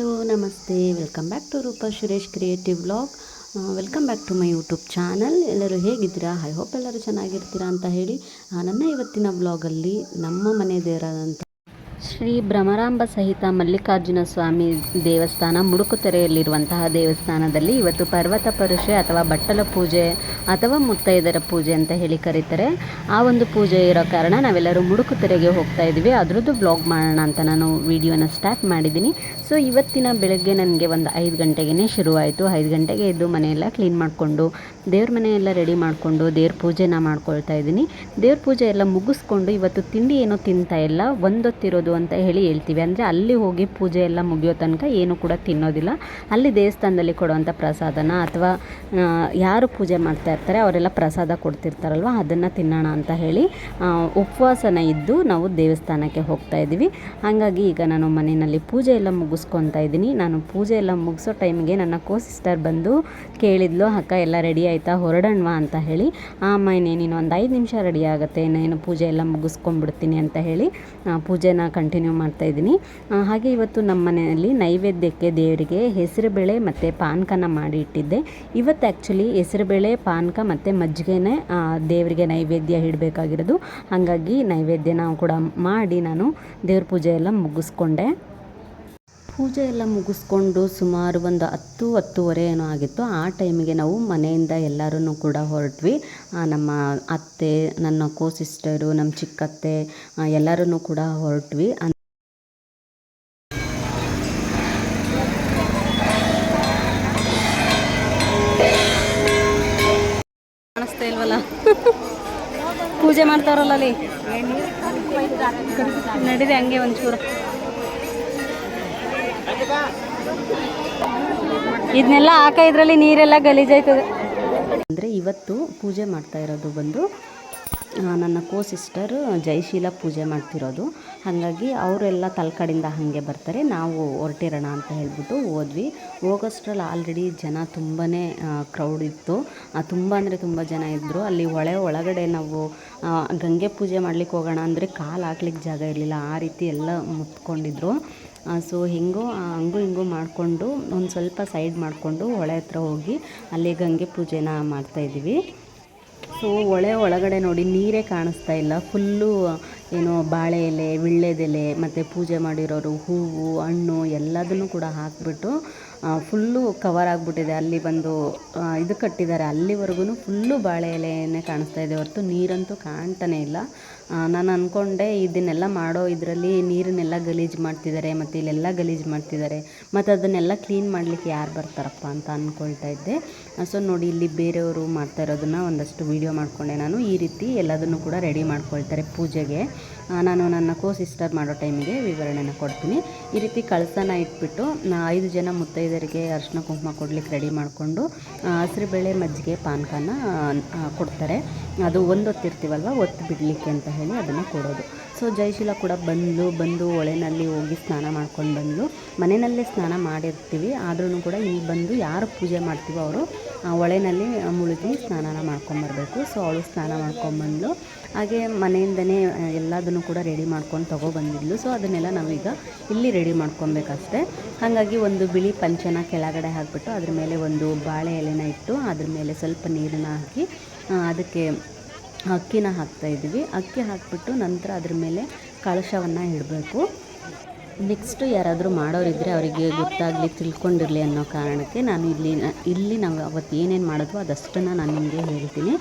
Hello, namaste. Welcome back to Roopa Suresh creative vlog welcome back to my YouTube channel ಎಲ್ಲರೂ ಹೇಗಿದ್ದೀರಾ? I hope ಎಲ್ಲರೂ ಚೆನ್ನಾಗಿರ್ತೀರಾ ಅಂತ ಹೇಳಿ ನನ್ನ ಇವತ್ತಿನ ವ್ಲಾಗಲ್ಲಿ ನಮ್ಮ ಮನೆ ದೇವರಾದಂಥ ಶ್ರೀ ಭ್ರಮರಾಂಬ ಸಹಿತ ಮಲ್ಲಿಕಾರ್ಜುನ ಸ್ವಾಮಿ ದೇವಸ್ಥಾನ ಮುಡುಕುತೆರೆಯಲ್ಲಿರುವಂತಹ ದೇವಸ್ಥಾನದಲ್ಲಿ ಇವತ್ತು ಪರ್ವತ ಪರುಷೆ ಅಥವಾ ಬಟ್ಟಲ ಪೂಜೆ ಅಥವಾ ಮುತ್ತೈದರ ಪೂಜೆ ಅಂತ ಹೇಳಿ ಕರೀತಾರೆ. ಆ ಒಂದು ಪೂಜೆ ಇರೋ ಕಾರಣ ನಾವೆಲ್ಲರೂ ಮುಡುಕುತೆರೆಗೆ ಹೋಗ್ತಾ ಇದ್ದೀವಿ. ಅದರದ್ದು ಬ್ಲಾಗ್ ಮಾಡೋಣ ಅಂತ ನಾನು ವಿಡಿಯೋನ ಸ್ಟಾರ್ಟ್ ಮಾಡಿದ್ದೀನಿ. ಸೊ ಇವತ್ತಿನ ಬೆಳಗ್ಗೆ ನನಗೆ ಒಂದು ಐದು ಗಂಟೆಗೇ ಶುರುವಾಯಿತು. ಐದು ಗಂಟೆಗೆ ಎದ್ದು ಮನೆಯೆಲ್ಲ ಕ್ಲೀನ್ ಮಾಡಿಕೊಂಡು, ದೇವ್ರ ಮನೆಯೆಲ್ಲ ರೆಡಿ ಮಾಡಿಕೊಂಡು, ದೇವ್ರ ಪೂಜೆನ ಮಾಡ್ಕೊಳ್ತಾ ಇದ್ದೀನಿ. ದೇವ್ರ ಪೂಜೆ ಎಲ್ಲ ಮುಗಿಸ್ಕೊಂಡು ಇವತ್ತು ತಿಂಡಿ ಏನೂ ತಿಂತಾ ಇಲ್ಲ. ಒಂದೊತ್ತಿರೋದು ಅಂತ ಹೇಳಿ ಹೇಳ್ತೀವಿ. ಅಂದರೆ ಅಲ್ಲಿ ಹೋಗಿ ಪೂಜೆ ಎಲ್ಲ ಮುಗಿಯೋ ತನಕ ಏನು ಕೂಡ ತಿನ್ನೋದಿಲ್ಲ. ಅಲ್ಲಿ ದೇವಸ್ಥಾನದಲ್ಲಿ ಕೊಡುವಂಥ ಪ್ರಸಾದನ ಅಥವಾ ಯಾರು ಪೂಜೆ ಮಾಡ್ತಾ ಇರ್ತಾರೆ ಅವರೆಲ್ಲ ಪ್ರಸಾದ ಕೊಡ್ತಿರ್ತಾರಲ್ವ, ಅದನ್ನು ತಿನ್ನೋಣ ಅಂತ ಹೇಳಿ ಉಪವಾಸನ ಇದ್ದು ನಾವು ದೇವಸ್ಥಾನಕ್ಕೆ ಹೋಗ್ತಾ ಇದ್ದೀವಿ. ಹಾಗಾಗಿ ಈಗ ನಾನು ಮನೆಯಲ್ಲಿ ಪೂಜೆ ಎಲ್ಲ ಮುಗಿಸ್ಕೊತಾ ಇದ್ದೀನಿ. ನಾನು ಪೂಜೆ ಎಲ್ಲ ಮುಗಿಸೋ ಟೈಮ್ಗೆ ನನ್ನ ಕೋ ಸಿಸ್ಟರ್ ಬಂದು ಕೇಳಿದ್ಲು, ಅಕ್ಕ, ಎಲ್ಲ ರೆಡಿ ಆಯಿತಾ, ಹೊರಡೋಣವಾ ಅಂತ ಹೇಳಿ. ಅಮ್ಮ, ಇನ್ನೇನು ಒಂದು ಐದು ನಿಮಿಷ ರೆಡಿ ಆಗುತ್ತೆ, ಇನ್ನೇನು ಪೂಜೆ ಎಲ್ಲ ಮುಗಿಸ್ಕೊಂಡ್ಬಿಡ್ತೀನಿ ಅಂತ ಹೇಳಿ ಪೂಜೆನ ಕಂಟಿನ್ಯೂ ಮಾಡ್ತಾ ಇದ್ದೀನಿ. ಹಾಗೆ ಇವತ್ತು ನಮ್ಮ ಮನೆಯಲ್ಲಿ ನೈವೇದ್ಯಕ್ಕೆ ದೇವರಿಗೆ ಹೆಸರುಬೇಳೆ ಮತ್ತು ಪಾನಕನ ಮಾಡಿ ಇಟ್ಟಿದ್ದೆ. ಇವತ್ತು ಆ್ಯಕ್ಚುಲಿ ಹೆಸರುಬೇಳೆ, ಪಾನಕ ಮತ್ತು ಮಜ್ಜಿಗೆನೇ ದೇವರಿಗೆ ನೈವೇದ್ಯ ಇಡಬೇಕಾಗಿರೋದು. ಹಾಗಾಗಿ ನೈವೇದ್ಯನ ಕೂಡ ಮಾಡಿ ನಾನು ದೇವ್ರ ಪೂಜೆ ಎಲ್ಲ ಮುಗಿಸ್ಕೊಂಡೆ. ಪೂಜೆ ಎಲ್ಲ ಮುಗಿಸ್ಕೊಂಡು ಸುಮಾರು ಒಂದು ಹತ್ತು, ಹತ್ತುವರೆ ಏನೋ ಆಗಿತ್ತು. ಆ ಟೈಮಿಗೆ ನಾವು ಮನೆಯಿಂದ ಎಲ್ಲರೂ ಕೂಡ ಹೊರಟ್ವಿ. ನಮ್ಮ ಅತ್ತೆ, ನನ್ನ ಕೋ ಸಿಸ್ಟರು ನಮ್ಮ ಚಿಕ್ಕತ್ತೆ ಎಲ್ಲರೂ ಕೂಡ ಹೊರಟ್ವಿ. ಕಾಣಿಸ್ತಾ ಇಲ್ವಲ್ಲ? ಪೂಜೆ ಮಾಡ್ತಾರಲ್ಲ ಅಲ್ಲಿ? ನಡೀರಿ ಹಂಗೆ ಒಂಚೂರು. ಇದನ್ನೆಲ್ಲ ಹಾಕ, ಇದರಲ್ಲಿ ನೀರೆಲ್ಲ ಗಲೀಜಾಯ್ತದೆ. ಅಂದರೆ ಇವತ್ತು ಪೂಜೆ ಮಾಡ್ತಾ ಇರೋದು ಬಂದು ನನ್ನ ಕೋ ಸಿಸ್ಟರ್ ಜಯಶೀಲ ಪೂಜೆ ಮಾಡ್ತಿರೋದು. ಹಾಗಾಗಿ ಅವರೆಲ್ಲ ತಲ್ಕಡಿಂದ ಹಾಗೆ ಬರ್ತಾರೆ. ನಾವು ಹೊರಟಿರೋಣ ಅಂತ ಹೇಳ್ಬಿಟ್ಟು ಹೋದ್ವಿ. ಹೋಗೋಷ್ಟ್ರಲ್ಲಿ ಆಲ್ರೆಡಿ ಜನ ತುಂಬಾ ಕ್ರೌಡ್ ಇತ್ತು. ತುಂಬ ಅಂದರೆ ತುಂಬ ಜನ ಇದ್ದರು ಅಲ್ಲಿ ಹೊಳೆ ಒಳಗಡೆ ನಾವು ಗಂಗೆ ಪೂಜೆ ಮಾಡ್ಲಿಕ್ಕೆ ಹೋಗೋಣ ಅಂದರೆ ಕಾಲು ಹಾಕ್ಲಿಕ್ಕೆ ಜಾಗ ಇರಲಿಲ್ಲ. ಆ ರೀತಿ ಎಲ್ಲ ಮುತ್ಕೊಂಡಿದ್ರು. ಸೊ ಹಿಂಗೋ ಹಂಗೂ ಹಿಂಗೂ ಮಾಡಿಕೊಂಡು ಒಂದು ಸ್ವಲ್ಪ ಸೈಡ್ ಮಾಡಿಕೊಂಡು ಹೊಳೆ ಹತ್ರ ಹೋಗಿ ಅಲ್ಲಿ ಗಂಗೆ ಪೂಜೆನ ಮಾಡ್ತಾಯಿದ್ದೀವಿ ಸೊ ಹೊಳೆ ಒಳಗಡೆ ನೋಡಿ ನೀರೇ ಕಾಣಿಸ್ತಾ ಇಲ್ಲ. ಫುಲ್ಲು ಏನು ಬಾಳೆ ಎಲೆ ವಿಳ್ಳೆದೆಲೆ ಮತ್ತು ಪೂಜೆ ಮಾಡಿರೋರು ಹೂವು, ಹಣ್ಣು ಎಲ್ಲದನ್ನು ಕೂಡ ಹಾಕಿಬಿಟ್ಟು ಫುಲ್ಲು ಕವರ್ ಆಗಿಬಿಟ್ಟಿದೆ. ಅಲ್ಲಿ ಬಂದು ಇದು ಕಟ್ಟಿದ್ದಾರೆ. ಅಲ್ಲಿವರೆಗೂ ಫುಲ್ಲು ಬಾಳೆ ಎಲೆಯನ್ನೇ ಕಾಣಿಸ್ತಾ ಇದೆ ಹೊರತು ನೀರಂತೂ ಕಾಣ್ತಾನೇ ಇಲ್ಲ. ನಾನು ಅಂದ್ಕೊಂಡೆ ಇದನ್ನೆಲ್ಲ ಮಾಡೋ ಇದರಲ್ಲಿ ನೀರನ್ನೆಲ್ಲ ಗಲೀಜು ಮಾಡ್ತಿದ್ದಾರೆ ಮತ್ತು ಇಲ್ಲೆಲ್ಲ ಗಲೀಜು ಮಾಡ್ತಿದ್ದಾರೆ ಮತ್ತು ಅದನ್ನೆಲ್ಲ ಕ್ಲೀನ್ ಮಾಡಲಿಕ್ಕೆ ಯಾರು ಬರ್ತಾರಪ್ಪ ಅಂತ ಅಂದ್ಕೊಳ್ತಾ ಇದ್ದೆ. ಸೊ ನೋಡಿ, ಇಲ್ಲಿ ಬೇರೆಯವರು ಮಾಡ್ತಾ ಇರೋದನ್ನು ಒಂದಷ್ಟು ವೀಡಿಯೋ ಮಾಡಿಕೊಂಡೆ ನಾನು. ಈ ರೀತಿ ಎಲ್ಲದನ್ನು ಕೂಡ ರೆಡಿ ಮಾಡ್ಕೊಳ್ತಾರೆ ಪೂಜೆಗೆ. ನಾನು ನನ್ನ ಕೋ ಸಿಸ್ಟರ್ ಮಾಡೋ ಟೈಮಿಗೆ ವಿವರಣೆನ ಕೊಡ್ತೀನಿ. ಈ ರೀತಿ ಕಳಸನ ಇಟ್ಬಿಟ್ಟು ಐದು ಜನ ಮುತ್ತೈದರಿಗೆ ಅರ್ಶಿನ ಕುಂಕುಮ ಕೊಡ್ಲಿಕ್ಕೆ ರೆಡಿ ಮಾಡಿಕೊಂಡು ಹಸಿರುಬೇಳೆ ಮಜ್ಜಿಗೆ ಪಾನಕನ ಕೊಡ್ತಾರೆ. ಅದು ಒಂದು ಹೊತ್ತಿರ್ತೀವಲ್ವ, ಒತ್ತು ಬಿಡಲಿಕ್ಕೆ ಅಂತ ಹೇಳಿ ಅದನ್ನು ಕೊಡೋದು. ಸೊ ಜಯಶೀಲ ಕೂಡ ಬಂದು ಬಂದು ಹೊಳೆನಲ್ಲಿ ಹೋಗಿ ಸ್ನಾನ ಮಾಡ್ಕೊಂಡು ಬಂದು ಮನೆಯಲ್ಲೇ ಸ್ನಾನ ಮಾಡಿರ್ತೀವಿ. ಆದ್ರೂ ಕೂಡ ಇಲ್ಲಿ ಬಂದು ಯಾರು ಪೂಜೆ ಮಾಡ್ತೀವೋ ಅವರು ಹೊಳೆನಲ್ಲಿ ಮುಳುಗಿ ಸ್ನಾನನ ಮಾಡ್ಕೊಂಬರ್ಬೇಕು ಸೊ ಅವಳು ಸ್ನಾನ ಮಾಡ್ಕೊಂಬಂದ್ಲು ಹಾಗೆ ಮನೆಯಿಂದನೇ ಎಲ್ಲದನ್ನು ಕೂಡ ರೆಡಿ ಮಾಡ್ಕೊಂಡು ತೊಗೊಬಂದಿದ್ಲು ಸೊ ಅದನ್ನೆಲ್ಲ ನಾವೀಗ ಇಲ್ಲಿ ರೆಡಿ ಮಾಡ್ಕೊಬೇಕಷ್ಟೆ. ಹಾಗಾಗಿ ಒಂದು ಬಿಳಿ ಪಂಚನ ಕೆಳಗಡೆ ಹಾಕಿಬಿಟ್ಟು ಅದ್ರ ಮೇಲೆ ಒಂದು ಬಾಳೆ ಎಲೆನ ಇಟ್ಟು, ಅದ್ರ ಮೇಲೆ ಸ್ವಲ್ಪ ನೀರನ್ನ ಹಾಕಿ ಅದಕ್ಕೆ ಅಕ್ಕಿನ ಹಾಕ್ತಾಯಿದ್ವಿ ಅಕ್ಕಿ ಹಾಕಿಬಿಟ್ಟು ನಂತರ ಅದ್ರ ಮೇಲೆ ಕಳಶವನ್ನು ಇಡಬೇಕು. ನೆಕ್ಸ್ಟು ಯಾರಾದರೂ ಮಾಡೋರಿದ್ದರೆ ಅವರಿಗೆ ಗೊತ್ತಾಗಲಿ, ತಿಳ್ಕೊಂಡಿರಲಿ ಅನ್ನೋ ಕಾರಣಕ್ಕೆ ನಾನು ಇಲ್ಲಿ ಇಲ್ಲಿ ನಾವು ಅವತ್ತು ಏನೇನು ಮಾಡಿದ್ವೋ ಅದಷ್ಟನ್ನು ನಾನು ನಿಮಗೆ ಹೇಳ್ತೀನಿ.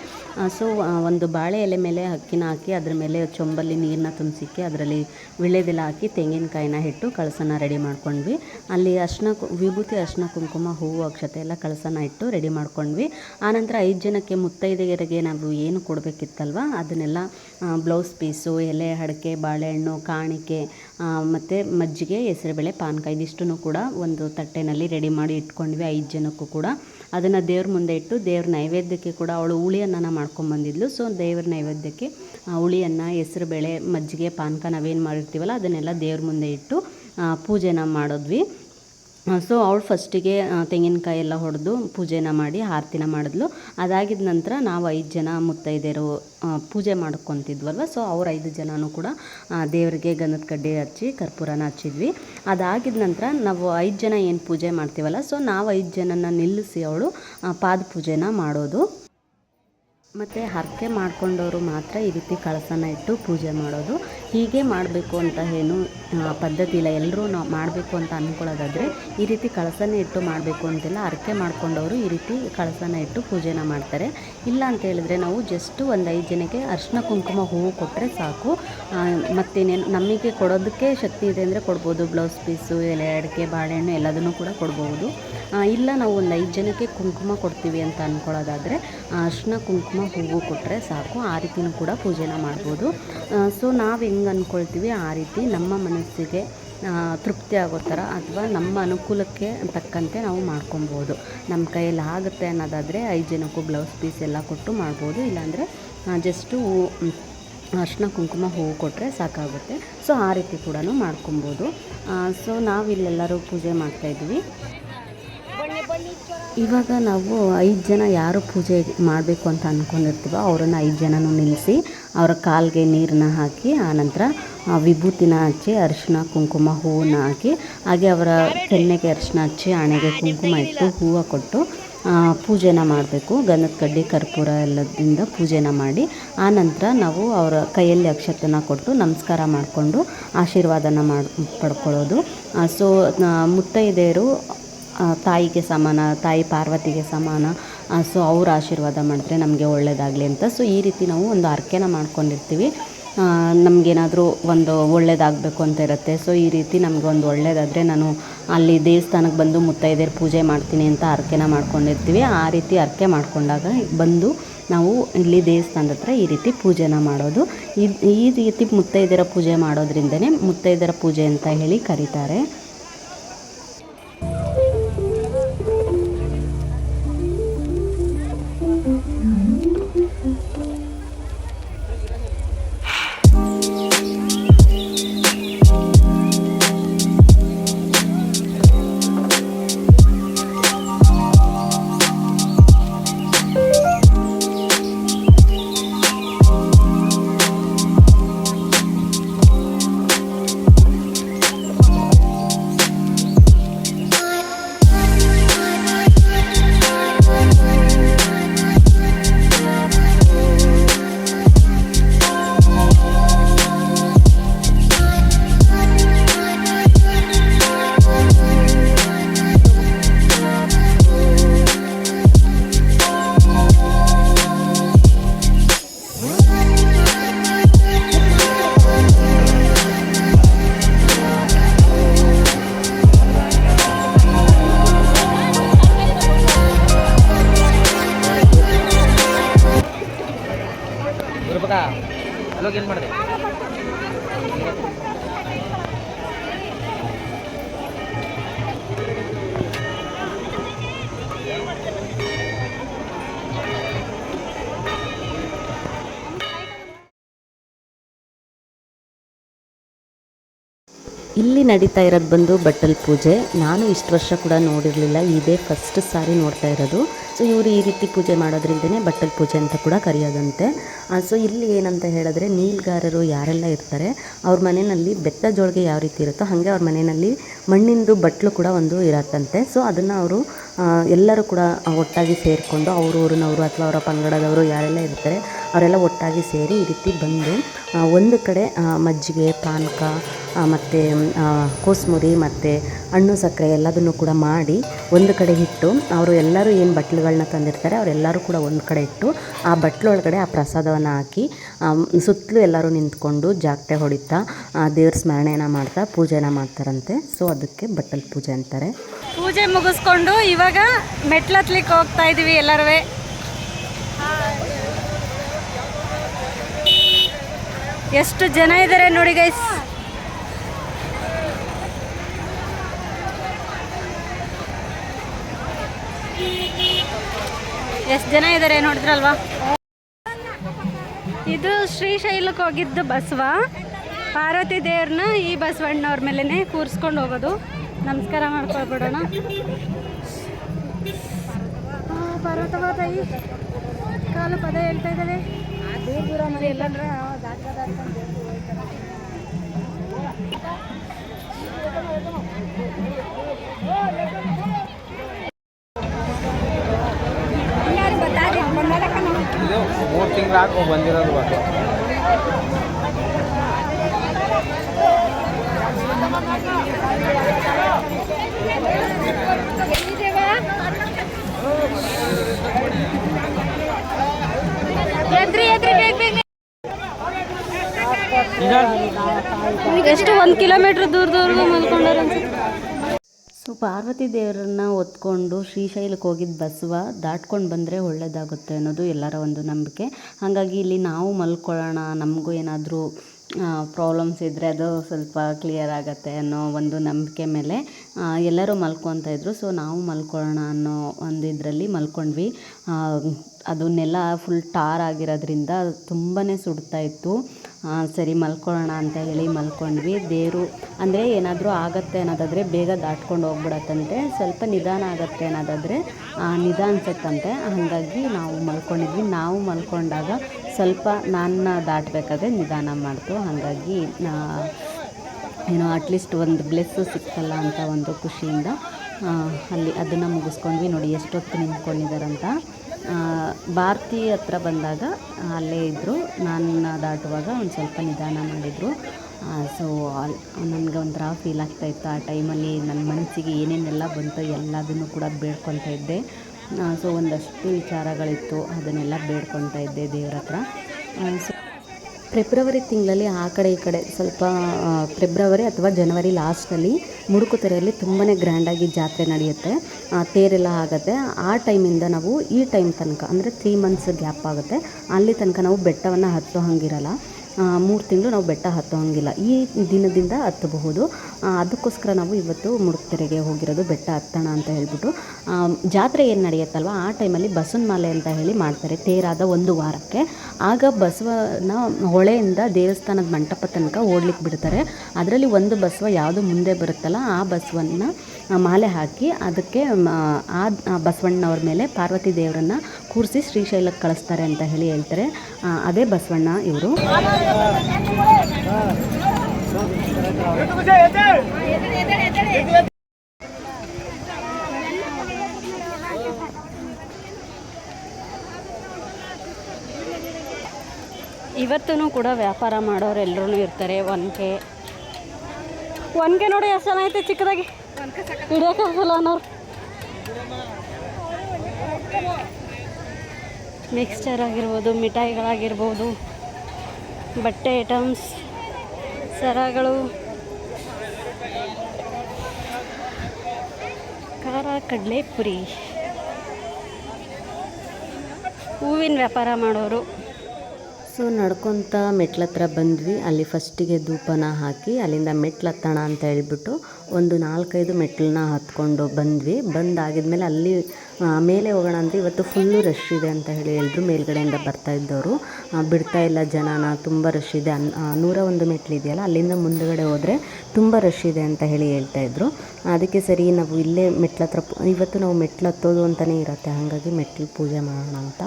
ಸೊ ಒಂದು ಬಾಳೆ ಎಲೆ ಮೇಲೆ ಅಕ್ಕಿನ ಹಾಕಿ, ಅದ್ರ ಮೇಲೆ ಚೊಂಬಲ್ಲಿ ನೀರನ್ನ ತುಂಬಿಸಿಕ್ಕೆ, ಅದರಲ್ಲಿ ವಿಳೆದೆಲ್ಲ ಹಾಕಿ, ತೆಂಗಿನಕಾಯಿನ ಇಟ್ಟು ಕಳಸನ ರೆಡಿ ಮಾಡ್ಕೊಂಡ್ವಿ. ಅಲ್ಲಿ ಅರ್ಶಿನ ವಿಭೂತಿ ಅರ್ಶಿನ ಕುಂಕುಮ, ಹೂವು, ಅಕ್ಷತೆ ಎಲ್ಲ ಕಳಸನ ಇಟ್ಟು ರೆಡಿ ಮಾಡ್ಕೊಂಡ್ವಿ. ಆನಂತರ ಐದು ಜನಕ್ಕೆ ಮುತ್ತೈದೆಯರಿಗೆ ನಾವು ಏನು ಕೊಡಬೇಕಿತ್ತಲ್ವ, ಅದನ್ನೆಲ್ಲ ಬ್ಲೌಸ್ ಪೀಸು ಎಲೆ, ಅಡಿಕೆ, ಬಾಳೆಹಣ್ಣು, ಕಾಣಿಕೆ ಮತ್ತು ಮಜ್ಜಿಗೆ, ಹೆಸರುಬೇಳೆ ಪಾನಕ ಇದಿಷ್ಟು ಕೂಡ ಒಂದು ತಟ್ಟೆನಲ್ಲಿ ರೆಡಿ ಮಾಡಿ ಇಟ್ಕೊಂಡ್ವಿ ಐದು ಜನಕ್ಕೂ ಕೂಡ. ಅದನ್ನು ದೇವ್ರ ಮುಂದೆ ಇಟ್ಟು ದೇವ್ರ ನೈವೇದ್ಯಕ್ಕೆ ಕೂಡ ಅವಳು ಹುಳಿಯನ್ನ ಮಾಡ್ಕೊಂಬಂದಿದ್ಲು ಸೊ ದೇವ್ರ ನೈವೇದ್ಯಕ್ಕೆ ಹುಳಿಯನ್ನ, ಹೆಸರುಬೇಳೆ, ಮಜ್ಜಿಗೆ, ಪಾನಕ ನಾವೇನು ಮಾಡಿರ್ತೀವಲ್ಲ, ಅದನ್ನೆಲ್ಲ ದೇವ್ರ ಮುಂದೆ ಇಟ್ಟು ಪೂಜೆನ ಮಾಡಿದ್ವಿ. ಸೊ ಅವಳು ಫಸ್ಟಿಗೆ ತೆಂಗಿನಕಾಯಿ ಎಲ್ಲ ಹೊಡೆದು ಪೂಜೆನ ಮಾಡಿ, ಆರತಿನ ಮಾಡಿದ್ಲು. ಅದಾಗಿದ ನಂತರ ನಾವು ಐದು ಜನ ಮುತ್ತೈದೆಯರು ಪೂಜೆ ಮಾಡ್ಕೊತಿದ್ವಲ್ವ? ಸೊ ಅವ್ರ ಐದು ಜನನೂ ಕೂಡ ದೇವರಿಗೆ ಗಂಧದ ಕಡ್ಡಿ ಹಚ್ಚಿ, ಕರ್ಪೂರನ ಹಚ್ಚಿದ್ವಿ. ಅದಾಗಿದ ನಂತರ ನಾವು ಐದು ಜನ ಏನು ಪೂಜೆ ಮಾಡ್ತೀವಲ್ಲ? ಸೊ ನಾವು ಐದು ಜನನ ನಿಲ್ಲಿಸಿ ಅವಳು ಪಾದ ಪೂಜೆನ ಮಾಡೋದು. ಮತ್ತು ಹರಕೆ ಮಾಡ್ಕೊಂಡವರು ಮಾತ್ರ ಈ ರೀತಿ ಕಳಸನ ಇಟ್ಟು ಪೂಜೆ ಮಾಡೋದು. ಹೀಗೆ ಮಾಡಬೇಕು ಅಂತ ಏನು ಪದ್ಧತಿ ಇಲ್ಲ. ಎಲ್ಲರೂ ನಾವು ಮಾಡಬೇಕು ಅಂತ ಅಂದ್ಕೊಳ್ಳೋದಾದರೆ ಈ ರೀತಿ ಕಳಸನ ಇಟ್ಟು ಮಾಡಬೇಕು ಅಂತಿಲ್ಲ ಹರಕೆ ಮಾಡ್ಕೊಂಡವರು ಈ ರೀತಿ ಕಳಸನ ಇಟ್ಟು ಪೂಜೆನ ಮಾಡ್ತಾರೆ. ಇಲ್ಲ ಅಂತ ಹೇಳಿದ್ರೆ ನಾವು ಜಸ್ಟು ಒಂದು ಐದು ಜನಕ್ಕೆ ಅರ್ಶಿನ ಕುಂಕುಮ ಹೂವು ಕೊಟ್ಟರೆ ಸಾಕು. ಮತ್ತೇನೇನು ನಮಗೆ ಕೊಡೋದಕ್ಕೆ ಶಕ್ತಿ ಇದೆ ಅಂದರೆ ಕೊಡ್ಬೋದು. ಬ್ಲೌಸ್ ಪೀಸು ಎಲೆ ಅಡಿಕೆ, ಬಾಳೆಹಣ್ಣು ಎಲ್ಲದನ್ನು ಕೂಡ ಕೊಡ್ಬೋದು. ಇಲ್ಲ ನಾವು ಒಂದು ಐದು ಜನಕ್ಕೆ ಕುಂಕುಮ ಕೊಡ್ತೀವಿ ಅಂತ ಅಂದ್ಕೊಳ್ಳೋದಾದರೆ ಅರ್ಶಿನ ಕುಂಕುಮ ಹೂವು ಕೊಟ್ಟರೆ ಸಾಕು. ಆ ರೀತಿಯೂ ಕೂಡ ಪೂಜೆನ ಮಾಡ್ಬೋದು. ಸೊ ನಾವು ಹೆಂಗೆ ಅಂದ್ಕೊಳ್ತೀವಿ ಆ ರೀತಿ ನಮ್ಮ ಮನಸ್ಸಿಗೆ ತೃಪ್ತಿ ಆಗೋ ಥರ ಅಥವಾ ನಮ್ಮ ಅನುಕೂಲಕ್ಕೆ ತಕ್ಕಂತೆ ನಾವು ಮಾಡ್ಕೊಬೋದು. ನಮ್ಮ ಕೈಯಲ್ಲಿ ಆಗುತ್ತೆ ಅನ್ನೋದಾದರೆ ಐದು ಜನಕ್ಕೂ ಬ್ಲೌಸ್ ಪೀಸ್ ಎಲ್ಲ ಕೊಟ್ಟು ಮಾಡ್ಬೋದು. ಇಲ್ಲಾಂದರೆ ಜಸ್ಟು ಅರ್ಶಿನ ಕುಂಕುಮ ಹೂವು ಕೊಟ್ಟರೆ ಸಾಕಾಗುತ್ತೆ. ಸೊ ಆ ರೀತಿ ಕೂಡ ಮಾಡ್ಕೊಬೋದು. ಸೊ ನಾವಿಲ್ಲೆಲ್ಲರೂ ಪೂಜೆ ಮಾಡ್ತಾಯಿದ್ವಿ ಇವಾಗ ನಾವು ಐದು ಜನ ಯಾರು ಪೂಜೆ ಮಾಡಬೇಕು ಅಂತ ಅಂದ್ಕೊಂಡಿರ್ತೀವೋ ಅವರನ್ನು ಐದು ಜನನೂ ನಿಲ್ಲಿಸಿ, ಅವರ ಕಾಲಿಗೆ ನೀರನ್ನ ಹಾಕಿ ಆನಂತರ ವಿಭೂತಿನ ಹಚ್ಚಿ ಅರಿಶಿನ, ಕುಂಕುಮ, ಹೂವನ್ನ ಹಾಕಿ, ಹಾಗೆ ಅವರ ಕೆನ್ನೆಗೆ ಅರಿಶಿನ ಹಚ್ಚಿ ಹಣೆಗೆ ಕುಂಕುಮ ಇಟ್ಟು ಹೂವು ಕೊಟ್ಟು ಪೂಜೆನ ಮಾಡಬೇಕು. ಗಂಧದ ಕಡ್ಡಿ, ಕರ್ಪೂರ ಎಲ್ಲದಿಂದ ಪೂಜೆನ ಮಾಡಿ, ಆ ನಂತರ ನಾವು ಅವರ ಕೈಯಲ್ಲಿ ಅಕ್ಷತನ ಕೊಟ್ಟು ನಮಸ್ಕಾರ ಮಾಡಿಕೊಂಡು ಆಶೀರ್ವಾದನ ಮಾಡಿ, ಪಡ್ಕೊಳ್ಳೋದು. ಸೊ ಮುತ್ತೈದೆಯರು ತಾಯಿಗೆ ಸಮಾನ, ತಾಯಿ ಪಾರ್ವತಿಗೆ ಸಮಾನ ಸೊ, ಅವ್ರ ಆಶೀರ್ವಾದ ಮಾಡಿದ್ರೆ ನಮಗೆ ಒಳ್ಳೆಯದಾಗಲಿ ಅಂತ. ಸೊ, ಈ ರೀತಿ ನಾವು ಒಂದು ಹರಕೆನ ಮಾಡ್ಕೊಂಡಿರ್ತೀವಿ. ನಮಗೇನಾದರೂ ಒಂದು ಒಳ್ಳೇದಾಗಬೇಕು ಅಂತ ಇರುತ್ತೆ. ಸೊ ಈ ರೀತಿ ನಮ್ಗೆ ಒಂದು ಒಳ್ಳೇದಾದರೆ ನಾನು ಅಲ್ಲಿ ದೇವಸ್ಥಾನಕ್ಕೆ ಬಂದು ಮುತ್ತೈದೆಯರು ಪೂಜೆ ಮಾಡ್ತೀನಿ ಅಂತ ಹರಕೆನ ಮಾಡ್ಕೊಂಡಿರ್ತೀವಿ. ಆ ರೀತಿ ಹರಕೆ ಮಾಡಿಕೊಂಡಾಗ ಬಂದು ನಾವು ಇಲ್ಲಿ ದೇವಸ್ಥಾನದ ಹತ್ರ ಈ ರೀತಿ ಪೂಜೆನ ಮಾಡೋದು. ಈ ರೀತಿ ಮುತ್ತೈದೆಯರ ಪೂಜೆ ಮಾಡೋದ್ರಿಂದನೇ ಮುತ್ತೈದೆಯರ ಪೂಜೆ ಅಂತ ಹೇಳಿ ಕರೀತಾರೆ. ಇಲ್ಲಿ ನಡೀತಾ ಇರೋದು ಬಂದು ಬಟ್ಟಲ್ ಪೂಜೆ. ನಾನು ಇಷ್ಟು ವರ್ಷ ಕೂಡ ನೋಡಿರಲಿಲ್ಲ, ಇದೇ ಫಸ್ಟ್ ಸಾರಿ ನೋಡ್ತಾ ಇರೋದು. ಸೊ ಇವರು ಈ ರೀತಿ ಪೂಜೆ ಮಾಡೋದ್ರಿಂದನೇ ಬಟ್ಟಲ್ ಪೂಜೆ ಅಂತ ಕೂಡ ಕರೆಯೋದಂತೆ. ಸೊ ಇಲ್ಲಿ ಏನಂತ ಹೇಳಿದ್ರೆ, ನೀಲ್ಗಾರರು ಯಾರೆಲ್ಲ ಇರ್ತಾರೆ, ಅವ್ರ ಮನೆಯಲ್ಲಿ ಬೆತ್ತ ಜೋಳಿಗೆ ಯಾವ ರೀತಿ ಇರುತ್ತೋ ಹಾಗೆ ಅವ್ರ ಮನೆಯಲ್ಲಿ ಮಣ್ಣಿಂದು ಬಟ್ಲು ಕೂಡ ಒಂದು ಇರತ್ತಂತೆ. ಸೊ ಅದನ್ನು ಅವರು ಎಲ್ಲರೂ ಕೂಡ ಒಟ್ಟಾಗಿ ಸೇರಿಕೊಂಡು ಅವ್ರ ಊರಿನವರು ಅಥವಾ ಅವರ ಪಂಗಡದವರು ಯಾರೆಲ್ಲ ಇರ್ತಾರೆ, ಅವರೆಲ್ಲ ಒಟ್ಟಾಗಿ ಸೇರಿ ಈ ರೀತಿ ಬಂದು ಒಂದು ಕಡೆ ಮಜ್ಜಿಗೆ, ಪಾನಕ ಮತ್ತು ಕೋಸ್ಮುರಿ ಮತ್ತು ಹಣ್ಣು ಸಕ್ಕರೆ ಎಲ್ಲದನ್ನು ಕೂಡ ಮಾಡಿ ಒಂದು ಕಡೆ ಇಟ್ಟು, ಅವರು ಎಲ್ಲರೂ ಏನು ಬಟ್ಲುಗಳನ್ನ ತಂದಿರ್ತಾರೆ, ಅವರೆಲ್ಲರೂ ಕೂಡ ಒಂದು ಕಡೆ ಇಟ್ಟು ಆ ಬಟ್ಲೊಳಗಡೆ ಆ ಪ್ರಸಾದವನ್ನು ಹಾಕಿ ಸುತ್ತಲೂ ಎಲ್ಲರೂ ನಿಂತ್ಕೊಂಡು ಜಾಗಟೆ ಹೊಡಿತಾ ದೇವ್ರ ಸ್ಮರಣೆಯನ್ನು ಮಾಡ್ತಾ ಪೂಜೆನ ಮಾಡ್ತಾರಂತೆ. ಸೊ ಅದಕ್ಕೆ ಬಟ್ಟಲ್ ಪೂಜೆ ಅಂತಾರೆ. ಪೂಜೆ ಮುಗಿಸ್ಕೊಂಡು ಇವಾಗ ಮೆಟ್ಲು ಹತ್ಲಿಕ್ಕೆ ಹೋಗ್ತಾ ಇದೀವಿ ಎಲ್ಲರೂ ಎಷ್ಟು ಜನ ಇದ್ದಾರೆ ನೋಡಿ ಗೈಸ್ ಎಷ್ಟು ಜನ ಇದ್ದಾರೆ ನೋಡಿದ್ರಲ್ವಾ? ಇದು ಶ್ರೀಶೈಲಕ್ಕೆ ಹೋಗಿದ್ದು ಬಸವ. ಪಾರ್ವತಿ ದೇವ್ರನ್ನ ಈ ಬಸವಣ್ಣವ್ರ ಮೇಲೇ ಕೂರಿಸ್ಕೊಂಡು ಹೋಗೋದು. ನಮಸ್ಕಾರ ಮಾಡ್ಕೊಳ್ಬಿಡೋಣ ಪರ್ವತವ ತಾಯಿ ಕಾಲು ಪದ ಹೇಳ್ತಾ ಇದ್ದಾವೆ. ದೂರ ದೂರ ಮನೆ ಎಲ್ಲಂದ್ರೆ ಮೂರು ತಿಂಗಳಾಗಿ ಬಂದಿರೋದು ಬಸ್ ಎದ್ರಿ ಎದ್ರಿ ಬೇಗ ಬೇಗ ಎಷ್ಟು ಒಂದು ಕಿಲೋಮೀಟರ್ ದೂರ ದೂರಗೂ ಮಲ್ಕೊಂಡಾರ ಸೊ ಪಾರ್ವತಿ ದೇವರನ್ನ ಹೊತ್ಕೊಂಡು ಶ್ರೀಶೈಲಕ್ಕೆ ಹೋಗಿದ್ದ ಬಸವ ದಾಟ್ಕೊಂಡು ಬಂದರೆ ಒಳ್ಳೆಯದಾಗುತ್ತೆ ಅನ್ನೋದು ಎಲ್ಲರ ಒಂದು ನಂಬಿಕೆ. ಹಾಗಾಗಿ ಇಲ್ಲಿ ನಾವು ಮಲ್ಕೊಳ್ಳೋಣ ನಮಗೂ ಏನಾದರೂ ಪ್ರಾಬ್ಲಮ್ಸ್ ಇದ್ದರೆ ಅದು ಸ್ವಲ್ಪ ಕ್ಲಿಯರ್ ಆಗುತ್ತೆ ಅನ್ನೋ ಒಂದು ನಂಬಿಕೆ ಮೇಲೆ ಎಲ್ಲರೂ ಮಲ್ಕೊತಾ ಇದ್ದರು ಸೊ ನಾವು ಮಲ್ಕೊಳ್ಳೋಣ ಅನ್ನೋ ಒಂದು ಇದರಲ್ಲಿ ಮಲ್ಕೊಂಡ್ವಿ. ಅದನ್ನೆಲ್ಲ ಅದು ನೆಲ ಫುಲ್ ಟಾರ್ ಆಗಿರೋದ್ರಿಂದ ತುಂಬಾ ಸುಡ್ತಾ ಇತ್ತು. ಸರಿ ಮಲ್ಕೊಳ್ಳೋಣ ಅಂತ ಹೇಳಿ ಮಲ್ಕೊಂಡ್ವಿ. ದೇವರು ಅಂದರೆ ಏನಾದರೂ ಆಗತ್ತೆ ಅನ್ನೋದಾದರೆ ಬೇಗ ದಾಟ್ಕೊಂಡು ಹೋಗ್ಬಿಡತ್ತಂತೆ. ಸ್ವಲ್ಪ ನಿಧಾನ ಆಗತ್ತೆ ಅನ್ನೋದಾದರೆ ನಿಧಾನಿಸತ್ತಂತೆ ಹಾಗಾಗಿ ನಾವು ಮಲ್ಕೊಂಡಿದ್ವಿ. ನಾವು ಮಲ್ಕೊಂಡಾಗ ಸ್ವಲ್ಪ ನನ್ನ ದಾಟಬೇಕಾದ್ರೆ ನಿಧಾನ ಮಾಡ್ತು. ಹಾಗಾಗಿ ಏನೋ ಅಟ್ಲೀಸ್ಟ್ ಒಂದು ಬ್ಲೆಸ್ಸು ಸಿಕ್ತಲ್ಲ ಅಂತ ಒಂದು ಖುಷಿಯಿಂದ ಅಲ್ಲಿ ಅದನ್ನು ಮುಗಿಸ್ಕೊಂಡ್ವಿ. ನೋಡಿ, ಎಷ್ಟೊತ್ತು ನಿಂತ್ಕೊಂಡಿದ್ದಾರಂತ. ಭಾರತಿ ಹತ್ರ ಬಂದಾಗ ಅಲ್ಲೇ ಇದ್ದರು ನಾನು ದಾಟುವಾಗ ಒಂದು ಸ್ವಲ್ಪ ನಿಧಾನ ಮಾಡಿದರು. ಸೊ ನನಗೆ ಒಂಥರ ಫೀಲ್ ಆಗ್ತಾಯಿತ್ತು ಆ ಟೈಮಲ್ಲಿ ನನ್ನ ಮನಸ್ಸಿಗೆ ಏನೇನೆಲ್ಲ ಬಂತು ಎಲ್ಲದನ್ನು ಕೂಡ ಬೇಡ್ಕೊತಾ ಇದ್ದೆ. ಸೊ ಒಂದಷ್ಟು ವಿಚಾರಗಳಿತ್ತು. ಅದನ್ನೆಲ್ಲ ಬೇಡ್ಕೊತಾ ಇದ್ದೆ ದೇವ್ರ ಹತ್ರ. ಸೊ ಫೆಬ್ರವರಿ ತಿಂಗಳಲ್ಲಿ ಆ ಕಡೆ ಈ ಕಡೆ ಸ್ವಲ್ಪ ಫೆಬ್ರವರಿ ಅಥವಾ ಜನವರಿ ಲಾಸ್ಟಲ್ಲಿ ಮುಡುಕುತೆರೆಯಲ್ಲಿ ತುಂಬಾ ಗ್ರ್ಯಾಂಡಾಗಿ ಜಾತ್ರೆ ನಡೆಯುತ್ತೆ. ತೇರೆಲ್ಲ ಆಗುತ್ತೆ. ಆ ಟೈಮಿಂದ ನಾವು ಈ ಟೈಮ್ ತನಕ, ಅಂದರೆ ತ್ರೀ ಮಂತ್ಸ್ ಗ್ಯಾಪ್ ಆಗುತ್ತೆ. ಅಲ್ಲಿ ತನಕ ನಾವು ಬೆಟ್ಟವನ್ನು ಹತ್ತೋ ಹಂಗಿರಲ್ಲ. ಮೂರು ತಿಂಗಳು ನಾವು ಬೆಟ್ಟ ಹತ್ತೋಂಗಿಲ್ಲ. ಈ ದಿನದಿಂದ ಹತ್ತಬಹುದು. ಅದಕ್ಕೋಸ್ಕರ ನಾವು ಇವತ್ತು ಮುಡುಕ್ತೆರೆಗೆ ಹೋಗಿರೋದು ಬೆಟ್ಟ ಹತ್ತೋಣ ಅಂತ ಹೇಳ್ಬಿಟ್ಟು ಜಾತ್ರೆ ಏನು ನಡೆಯುತ್ತಲ್ವ? ಆ ಟೈಮಲ್ಲಿ ಬಸವನ ಮಾಲೆ ಅಂತ ಹೇಳಿ ಮಾಡ್ತಾರೆ, ತೇರಾದ ಒಂದು ವಾರಕ್ಕೆ. ಆಗ ಬಸವನ ಹೊಳೆಯಿಂದ ದೇವಸ್ಥಾನದ ಮಂಟಪ ತನಕ ಓಡ್ಲಿಕ್ಕೆ ಬಿಡ್ತಾರೆ. ಅದರಲ್ಲಿ ಒಂದು ಬಸವ ಯಾವುದು ಮುಂದೆ ಬರುತ್ತಲ್ಲ, ಆ ಬಸವನ್ನ ಮಾಲೆ ಹಾಕಿ ಅದಕ್ಕೆ ಆ ಬಸವಣ್ಣವ್ರ ಮೇಲೆ ಪಾರ್ವತಿ ದೇವರನ್ನ ಕೂರಿಸಿ ಶ್ರೀಶೈಲಕ್ಕೆ ಕಳಿಸ್ತಾರೆ ಅಂತ ಹೇಳಿ ಹೇಳ್ತಾರೆ. ಅದೇ ಬಸವಣ್ಣ ಇವರು. ಇವತ್ತೂ ಕೂಡ ವ್ಯಾಪಾರ ಮಾಡೋರು ಎಲ್ಲರೂ ಇರ್ತಾರೆ. ಒನ್ಕೆ ಒನ್ಕೆ ನೋಡಿ ಎಷ್ಟು ಚೆನ್ನಾಗೈತೆ ಚಿಕ್ಕದಾಗಿ? ಹಿಡಿಯೋಕ್ಕಾಗಲ್ಲ ಅನ್ನೋರು. ಮಿಕ್ಸ್ಚರ್ ಆಗಿರ್ಬೋದು ಮಿಠಾಯಿಗಳಾಗಿರ್ಬೋದು ಬಟ್ಟೆ ಐಟಮ್ಸ್ ಸರಗಳು. ಖಾರ ಕಡಲೆ ಪುರಿ ಹೂವಿನ ವ್ಯಾಪಾರ ಮಾಡೋರು. ಸೊ ನಡ್ಕೊತ ಮೆಟ್ಲ ಹತ್ರ ಬಂದ್ವಿ. ಅಲ್ಲಿ ಫಸ್ಟಿಗೆ ಧೂಪನ ಹಾಕಿ, ಅಲ್ಲಿಂದ ಮೆಟ್ಲು ಹತ್ತೋಣ ಅಂತ ಹೇಳಿಬಿಟ್ಟು ಒಂದು ನಾಲ್ಕೈದು ಮೆಟ್ಲನ್ನ ಹತ್ಕೊಂಡು ಬಂದ್ವಿ. ಬಂದಾಗಿದ್ಮೇಲೆ ಅಲ್ಲಿ ಮೇಲೆ ಹೋಗೋಣ ಅಂತ ಇವತ್ತು ಫುಲ್ಲು ರಶ್ ಇದೆ ಅಂತ ಹೇಳಿ ಎಲ್ಲರೂ ಮೇಲ್ಗಡೆಯಿಂದ ಬರ್ತಾ ಇದ್ದವರು ಬಿಡ್ತಾ ಇಲ್ಲ ಜನನ, ತುಂಬ ರಶ್ ಇದೆ. ಅನ್ ನೂರ ಒಂದು ಮೆಟ್ಲು ಇದೆಯಲ್ಲ, ಅಲ್ಲಿಂದ ಮುಂದುಗಡೆ ಹೋದರೆ ತುಂಬ ರಶ್ ಇದೆ ಅಂತ ಹೇಳಿ ಹೇಳ್ತಾ ಇದ್ರು. ಅದಕ್ಕೆ ಸರಿ, ನಾವು ಇಲ್ಲೇ ಮೆಟ್ಲ ಹತ್ರ, ಇವತ್ತು ನಾವು ಮೆಟ್ಲು ಹತ್ತೋದು ಅಂತಲೇ ಇರುತ್ತೆ. ಹಾಗಾಗಿ ಮೆಟ್ಲು ಪೂಜೆ ಮಾಡೋಣ ಅಂತ.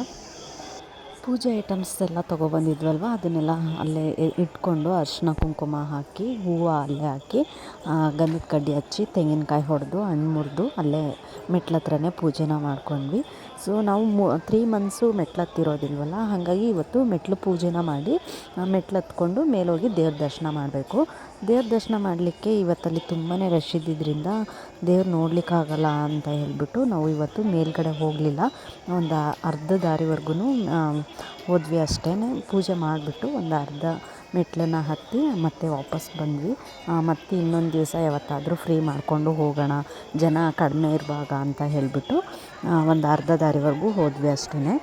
ಪೂಜೆ ಐಟಮ್ಸ್ ಎಲ್ಲ ತೊಗೊಬಂದಿದ್ವಲ್ವ? ಅದನ್ನೆಲ್ಲ ಅಲ್ಲೇ ಇಟ್ಕೊಂಡು ಅರಿಶಿನ ಕುಂಕುಮ ಹಾಕಿ, ಹೂವು ಅಲ್ಲೇ ಹಾಕಿ ಗಂಧದ ಕಡ್ಡಿ ಹಚ್ಚಿ, ತೆಂಗಿನಕಾಯಿ ಹೊಡೆದು, ಹಣ್ಣು ಮುರಿದು ಅಲ್ಲೇ ಮೆಟ್ಲ ಹತ್ರನೇ ಪೂಜೆನ ಮಾಡ್ಕೊಂಡ್ವಿ. ಸೊ ನಾವು ಮು ತ್ರೀ ಮಂತ್ಸು ಮೆಟ್ಲತ್ತಿರೋದಿಲ್ವಲ್ಲ? ಹಾಗಾಗಿ ಇವತ್ತು ಮೆಟ್ಲು ಪೂಜೆನ ಮಾಡಿ ಮೆಟ್ಲತ್ಕೊಂಡು ಮೇಲೋಗಿ ದೇವ್ರ ದರ್ಶನ ಮಾಡಬೇಕು. ದೇವ್ರ ದರ್ಶನ ಮಾಡಲಿಕ್ಕೆ ಇವತ್ತಲ್ಲಿ ತುಂಬಾ ರಶ್ ಇದ್ದಿದ್ದರಿಂದ ದೇವ್ರು ನೋಡಲಿಕ್ಕಾಗಲ್ಲ ಅಂತ ಹೇಳಿಬಿಟ್ಟು ನಾವು ಇವತ್ತು ಮೇಲ್ಗಡೆ ಹೋಗಲಿಲ್ಲ. ಒಂದು ಅರ್ಧ ದಾರಿವರೆಗೂ ಹೋದ್ವಿ ಅಷ್ಟೇ ಪೂಜೆ ಮಾಡಿಬಿಟ್ಟು ಒಂದು ಅರ್ಧ ಮೆಟ್ಲನ್ನ ಹತ್ತಿ ಮತ್ತೆ ವಾಪಸ್ ಬಂದ್ವಿ. ಮತ್ತೆ ಇನ್ನೊಂದು ದಿವಸ ಯಾವತ್ತಾದರೂ ಫ್ರೀ ಮಾಡಿಕೊಂಡು ಹೋಗೋಣ, ಜನ ಕಡಿಮೆ ಇರುವಾಗ ಅಂತ ಹೇಳಿಬಿಟ್ಟು ಒಂದು ಅರ್ಧ ದಾರಿವರೆಗೂ ಹೋದ್ವಿ ಅಷ್ಟೇ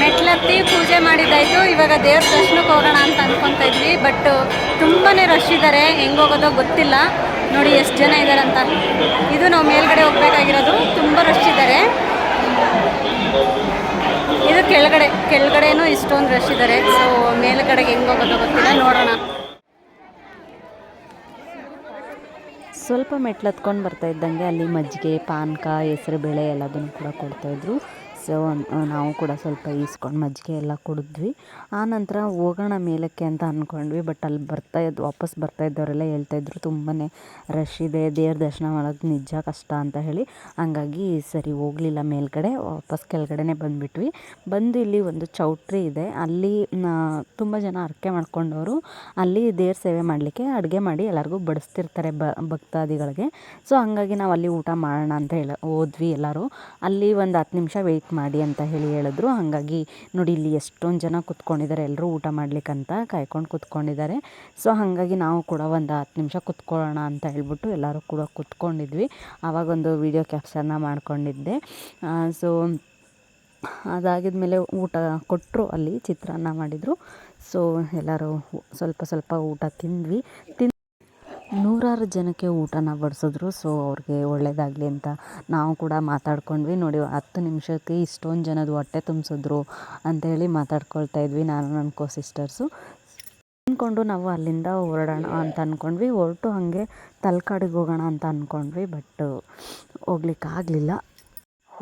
ಮೆಟ್ಲತ್ತಿ ಪೂಜೆ ಮಾಡಿದ್ದಾಯಿತು. ಇವಾಗ ದೇವ್ರ ದರ್ಶನಕ್ಕೆ ಹೋಗೋಣ ಅಂತ ಅಂದ್ಕೊತಾ ಇದ್ವಿ. ಬಟ್ ತುಂಬಾ ರಶ್ ಇದ್ದಾರೆ ಹೆಂಗೆ ಹೋಗೋದೋ ಗೊತ್ತಿಲ್ಲ. ನೋಡಿ ಎಷ್ಟು ಜನ ಇದ್ದಾರೆ ಅಂತ ಇದು ನಾವು ಮೇಲ್ಗಡೆ ಹೋಗ್ಬೇಕಾಗಿರೋದು. ತುಂಬ ರಶ್ ಇದ್ದಾರೆ ಇದು ಕೆಳಗಡೆ, ಕೆಳಗಡೆನೂ ಇಷ್ಟೊಂದು ರಶ್ ಇದ್ದಾರೆ ಸೊ ಮೇಲ್ಗಡೆಗೆ ಹೆಂಗೆ ಹೋಗೋದೋ ಗೊತ್ತಿಲ್ಲ. ನೋಡೋಣ. ಸ್ವಲ್ಪ ಮೆಟ್ಲು ಹತ್ಕೊಂಡು ಬರ್ತಾ ಇದ್ದಂಗೆ ಅಲ್ಲಿ ಮಜ್ಜಿಗೆ, ಪಾನಕ, ಹೆಸರು, ಬೇಳೆ ಎಲ್ಲದನ್ನು ಕೂಡ ಕೊಡ್ತಾಯಿದ್ರು ಸೊ ನಾವು ಕೂಡ ಸ್ವಲ್ಪ ಈಸ್ಕೊಂಡು ಮಜ್ಜಿಗೆ ಎಲ್ಲ ಕುಡಿದ್ವಿ. ಆನಂತರ ಹೋಗೋಣ ಮೇಲಕ್ಕೆ ಅಂತ ಅಂದ್ಕೊಂಡ್ವಿ ಬಟ್ ಅಲ್ಲಿ ಬರ್ತಾ ಇದ್ದು ವಾಪಸ್ ಬರ್ತಾ ಇದ್ದವರೆಲ್ಲ ಹೇಳ್ತಾಯಿದ್ರು ತುಂಬಾ ರಶ್ ಇದೆ, ದೇವ್ರ ದರ್ಶನ ಮಾಡೋದು ನಿಜ ಕಷ್ಟ ಅಂತ ಹೇಳಿ. ಹಂಗಾಗಿ ಸರಿ ಹೋಗಲಿಲ್ಲ ಮೇಲ್ಗಡೆ, ವಾಪಸ್ ಕೆಳಗಡೆನೇ ಬಂದುಬಿಟ್ವಿ. ಬಂದು ಇಲ್ಲಿ ಒಂದು ಚೌಟ್ರಿ ಇದೆ, ಅಲ್ಲಿ ತುಂಬ ಜನ ಹರಕೆ ಮಾಡ್ಕೊಂಡವರು. ಅಲ್ಲಿ ದೇವ್ರ ಸೇವೆ ಮಾಡಲಿಕ್ಕೆ ಅಡುಗೆ ಮಾಡಿ ಎಲ್ಲರಿಗೂ ಬಡಿಸ್ತಿರ್ತಾರೆ ಬ, ಭಕ್ತಾದಿಗಳಿಗೆ. ಸೊ, ಹಂಗಾಗಿ ನಾವು ಅಲ್ಲಿ ಊಟ ಮಾಡೋಣ ಅಂತ ಹೇಳಿ, ಹೋದ್ವಿ ಎಲ್ಲರೂ. ಅಲ್ಲಿ ಒಂದು ಹತ್ತು ನಿಮಿಷ ವೆಯ್ಟ್ ಮಾಡಿ ಅಂತ ಹೇಳಿ ಹೇಳಿದ್ರು. ಹಾಗಾಗಿ ನೋಡಿ ಇಲ್ಲಿ ಎಷ್ಟೊಂದು ಜನ ಕುತ್ಕೊಂಡಿದ್ದಾರೆ. ಎಲ್ಲರೂ ಊಟ ಮಾಡ್ಲಿಕ್ಕಂತ ಕಾಯ್ಕೊಂಡು ಕುತ್ಕೊಂಡಿದ್ದಾರೆ. ಸೊ ಹಾಗಾಗಿ ನಾವು ಕೂಡ ಒಂದು ಹತ್ತು ನಿಮಿಷ ಕುತ್ಕೊಳ್ಳೋಣ ಅಂತ ಹೇಳ್ಬಿಟ್ಟು ಎಲ್ಲರೂ ಕೂಡ ಕುತ್ಕೊಂಡಿದ್ವಿ. ಆವಾಗೊಂದು ವಿಡಿಯೋ ಕ್ಯಾಪ್ಚರ್ನ ಮಾಡ್ಕೊಂಡಿದ್ದೆ. ಸೊ ಅದಾಗಿದ ಮೇಲೆ ಊಟ ಕೊಟ್ಟರು ಅಲ್ಲಿ ಚಿತ್ರಾನ್ನ ಮಾಡಿದರು. ಸೊ ಎಲ್ಲರೂ ಸ್ವಲ್ಪ ಸ್ವಲ್ಪ ಊಟ ತಿಂದ್ವಿ. ತಿಂದು ನೂರಾರು ಜನಕ್ಕೆ ಊಟನ ಬಡಿಸಿದ್ರು. ಸೊ ಅವ್ರಿಗೆ ಒಳ್ಳೇದಾಗಲಿ ಅಂತ ನಾವು ಕೂಡ ಮಾತಾಡ್ಕೊಂಡ್ವಿ. ನೋಡಿ, ಹತ್ತು ನಿಮಿಷಕ್ಕೆ ಇಷ್ಟೊಂದು ಜನದ ಹೊಟ್ಟೆ ತುಂಬಿಸಿದ್ರು ಅಂತೇಳಿ ಮಾತಾಡ್ಕೊಳ್ತಾ ಇದ್ವಿ ನಾನು ನನ್ನ ಕೋ ಸಿಸ್ಟರ್ಸು ಅಂದ್ಕೊಂಡು ನಾವು ಅಲ್ಲಿಂದ ಹೊರಡೋಣ ಅಂತ ಅಂದ್ಕೊಂಡ್ವಿ ಹೊರಟು ಹಾಗೆ ತಲಕಾಡಿಗೆ ಹೋಗೋಣ ಅಂತ ಅಂದ್ಕೊಂಡ್ವಿ ಬಟ್ ಹೋಗ್ಲಿಕ್ಕಾಗಲಿಲ್ಲ.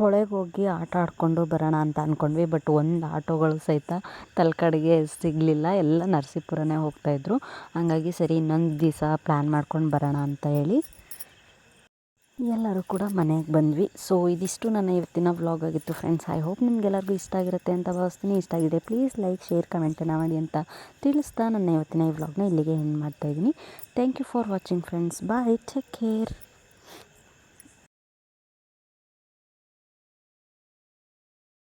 ಹೊಳೆಗೆ ಹೋಗಿ ಆಟ ಆಡಿಕೊಂಡು ಬರೋಣ ಅಂತ ಅಂದ್ಕೊಂಡ್ವಿ ಬಟ್ ಒಂದು ಆಟೋಗಳು ಸಹಿತ ತಲಕಾಡಿಗೆ ಸಿಗಲಿಲ್ಲ. ಎಲ್ಲ ನರಸೀಪುರನೇ ಹೋಗ್ತಾಯಿದ್ರು ಹಾಗಾಗಿ ಸರಿ ಇನ್ನೊಂದು ದಿವಸ ಪ್ಲ್ಯಾನ್ ಮಾಡ್ಕೊಂಡು ಬರೋಣ ಅಂತ ಹೇಳಿ ಎಲ್ಲರೂ ಕೂಡ ಮನೆಗೆ ಬಂದ್ವಿ. ಸೊ ಇದಿಷ್ಟು ನನ್ನ ಇವತ್ತಿನ ವ್ಲಾಗ್ ಆಗಿತ್ತು ಫ್ರೆಂಡ್ಸ್ ಐ ಹೋಪ್ ನಿಮಗೆಲ್ಲರಿಗೂ ಇಷ್ಟ ಆಗಿರುತ್ತೆ ಅಂತ ಭಾವಿಸ್ತೀನಿ. ಇಷ್ಟ ಆಗಿದೆ ಪ್ಲೀಸ್ ಲೈಕ್ ಶೇರ್ ಕಮೆಂಟನ್ನು ಮಾಡಿ ಅಂತ ತಿಳಿಸ್ತಾ ನನ್ನ ಇವತ್ತಿನ ಈ ವ್ಲಾಗ್ನ ಇಲ್ಲಿಗೆ ಹೆಂಗೆ ಮಾಡ್ತಾಯಿದ್ದೀನಿ thank you for watching friends bye take care